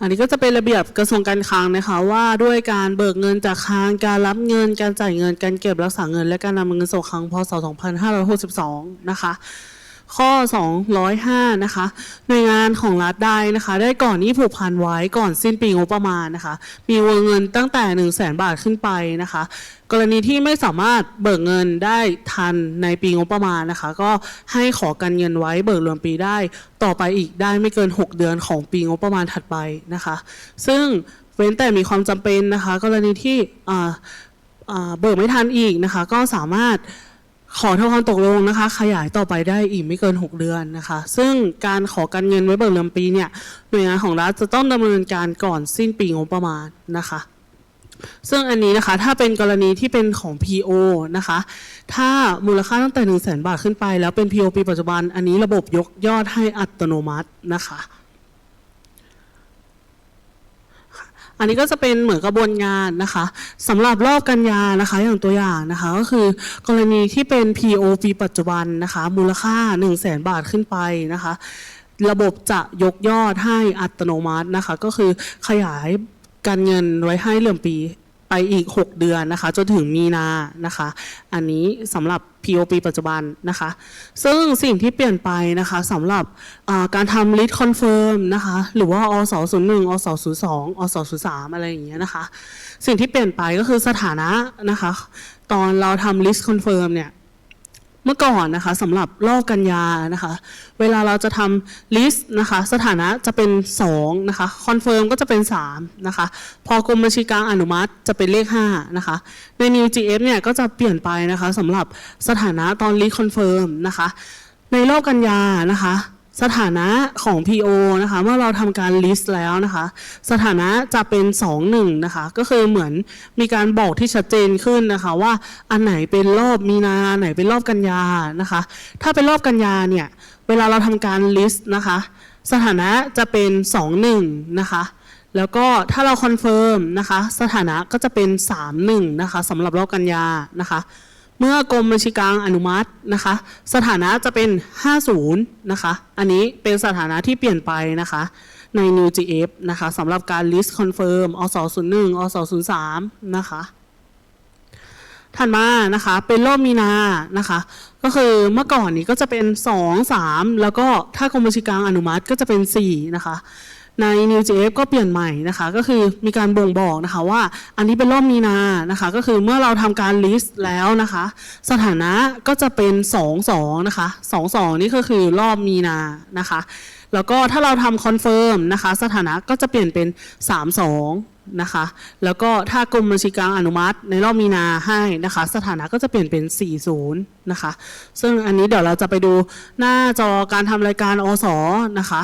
อันนี้ก็จะเป็นระเบียบกระทรวงการคลังนะคะ ว่าด้วยการเบิกเงินจากคลังการรับเงิน การจ่ายเงิน การเก็บรักษาเงิน และการนำเงินส่งคลังพศ 2562 นะคะ ข้อ 205 นะคะหน่วยงานของรัฐใดนะคะ ได้ก่อนนี้ผูกพันไว้ก่อนสิ้นปีงบประมาณนะคะ มีวงเงินตั้งแต่ 1 0 0 0 0แบาทขึ้นไปนะคะ กรณีที่ไม่สามารถเบิกเงินได้ทันในปีงบประมาณนะคะ ก็ให้ขอกันเงินไว้เบิกรวมปีได้ ต่อไปอีกได้ไม่เกิน 6 เดือนของปีงบประมาณถัดไปนะคะ ซึ่งเว้นแต่มีความจำเป็นนะคะ กรณีที่เบิกไม่ทันอีกนะคะ ก็สามารถ ขอทำความตกลงนะคะ ขยายต่อไปได้อีกไม่เกิน 6 เดือนนะคะ ซึ่งการขอการเงินไว้เบิกเรือนปีเนี่ยหน่วยงานของรัฐจะต้องดำเนินการก่อนสิ้นปีงบประมาณนะคะ ซึ่งอันนี้นะคะถ้าเป็นกรณีที่เป็นของ PO นะคะ ถ้ามูลค่าตั้งแต่ 1 0 0 0 0แบาทขึ้นไป แล้วเป็น PO ปีปัจจุบัน อันนี้ระบบยกยอดให้อัตโนมัตินะคะ อันนี้ก็จะเป็นเหมือนกระบวนงานนะคะสำหรับรอบกันยานะคะอย่างตัวอย่างนะคะ ก็คือกรณีที่เป็น POV ปัจจุบันนะคะ มูลค่า 1 0 0 0 0แบาทขึ้นไปนะคะ ระบบจะยกยอดให้อัตโนมัตินะคะ ก็คือขยายการเงินไว้ให้เหลื่อมปี ไปอีก 6 เดือนนะคะจนถึงมีนานะคะ อันนี้สำหรับ POP ปัจจุบันนะคะ ซึ่งสิ่งที่เปลี่ยนไปนะคะสำหรับการทำ list confirm นะคะหรือว่าอส01อส02อส03อะไรอย่างเงี้ยนะคะ สิ่งที่เปลี่ยนไปก็คือสถานะนะคะ ตอนเราทำ list confirm เนี่ย เมื่อก่อนนะคะสำหรับรอบกันยานะคะ เวลาเราจะทำลิสต์นะคะ สถานะจะเป็น2นะคะคอนเฟิร์มก็จะเป็น3นะคะ พอกรมบัญชีกลางอนุมัติจะเป็นเลข5นะคะ ใน new GF เนี่ยก็จะเปลี่ยนไปนะคะสำหรับสถานะตอนลิสต์คอนเฟิร์มนะคะ ในรอบกันยานะคะ สถานะของ PO นะคะเมื่อเราทำการ list แล้วนะคะ สถานะจะเป็น 2-1นะคะก็คือเหมือนมีการบอกที่ชัดเจนขึ้นนะคะ ว่าอันไหนเป็นรอบมีนาอันไหนเป็นรอบกันยานะคะ ถ้าเป็นรอบกันยาเนี่ยเวลาเราทำการ list นะคะ สถานะจะเป็น 2-1นะคะแล้วก็ถ้าเราคอนเฟิร์มนะคะ สถานะก็จะเป็น 3-1นะคะสำหรับรอบกันยานะคะ เมื่อกรมบัญชีกลางอนุมัตินะคะ สถานะจะเป็น 50 นะคะ อันนี้เป็นสถานะที่เปลี่ยนไปนะคะ ใน New GF นะคะสำหรับการ list confirm อส01อส03นะคะถัดมานะคะ เป็นรอบมีนานะคะ ก็คือเมื่อก่อนนี้ก็จะเป็น 2 3 แล้วก็ถ้ากรมบัญชีกลางอนุมัติก็จะเป็น 4 นะคะ ใน New JF ก็เปลี่ยนใหม่นะคะ ก็คือมีการบ่งบอกนะคะว่าอันนี้เป็นรอบมีนานะคะ ก็คือเมื่อเราทำการ list แล้วนะคะ สถานะก็จะเป็น 2 2 นะคะ 2 2 นี่ก็คือรอบมีนานะคะ แล้วก็ถ้าเราทำคอนเฟิร์มนะคะ สถานะก็จะเปลี่ยนเป็น 3 2นะคะแล้วก็ถ้ากรมบัญชีกลางอนุมัติ ในรอบมีนาให้นะคะ สถานะก็จะเปลี่ยนเป็น 40 นะคะ ซึ่งอันนี้เดี๋ยวเราจะไปดูหน้าจอการทำรายการอสนะคะ